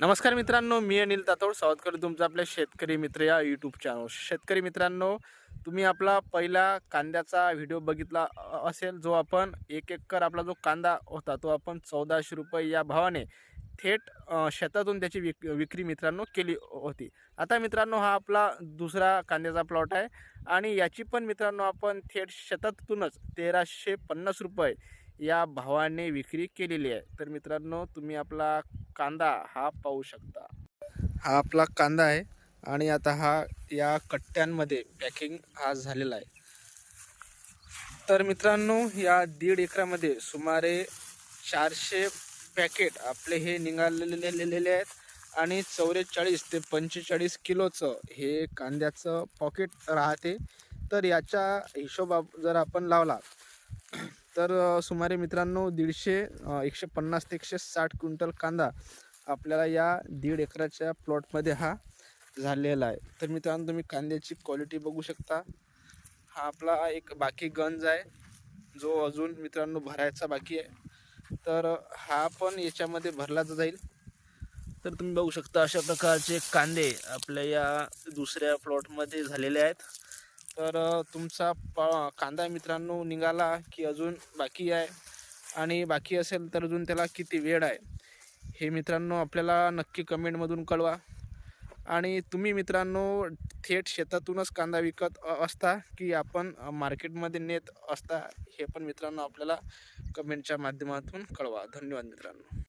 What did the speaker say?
नमस्कार मित्रांनो मी अनिल तातोड स्वागत करतो तुमचं आपल्या शेतकरी मित्र या यूट्यूब चॅनल शेतकरी मित्रांनो तुम्ही आपला पहिला कांद्याचा व्हिडिओ बघितला असेल जो आपण एक एकर आपला जो कांदा होता तो आपण चौदाशे रुपये या भावाने थेट शेतातून त्याची विक विक्री मित्रांनो केली हो-, होती. आता मित्रांनो हा आपला दुसरा कांद्याचा प्लॉट आहे आणि याची पण मित्रांनो आपण थेट शेतातूनच तेराशे पन्नास रुपये या भावाने विक्री केलेली आहे. तर मित्रांनो तुम्ही आपला कांदा हा पाहू शकता. हा आपला कांदा आहे आणि आता हा या कट्ट्यांमध्ये पॅकिंग हा झालेला आहे. तर मित्रांनो या दीड एकरामध्ये सुमारे चारशे पॅकेट आपले हे निघालेले आहेत आणि चौवेचाळीस ते पंचेचाळीस किलोचं हे कांद्याचं पॉकेट राहते. तर याच्या हिशोबा जर आपण लावला तर सुमारे मित्रांनो दीडशे एकशे पन्नास ते एकशे साठ क्विंटल कांदा आपल्याला या दीड एकराच्या प्लॉटमध्ये हा झालेला आहे. तर मित्रांनो तुम्ही कांद्याची क्वालिटी बघू शकता. हा आपला एक बाकी गंज आहे जो अजून मित्रांनो भरायचा बाकी आहे. तर हा पण याच्यामध्ये भरलाच जाईल. तर तुम्ही बघू शकता अशा प्रकारचे कांदे आपल्या या दुसऱ्या प्लॉटमध्ये झालेले आहेत. तर तुमचा प कांदा मित्रांनो निघाला की अजून बाकी आहे. आणि बाकी असेल तर अजून त्याला किती वेळ आहे हे मित्रांनो आपल्याला नक्की कमेंटमधून कळवा. आणि तुम्ही मित्रांनो थेट शेतातूनच कांदा विकत असता की आपण मार्केटमध्ये नेत असता हे पण मित्रांनो आपल्याला कमेंटच्या माध्यमातून कळवा. धन्यवाद मित्रांनो.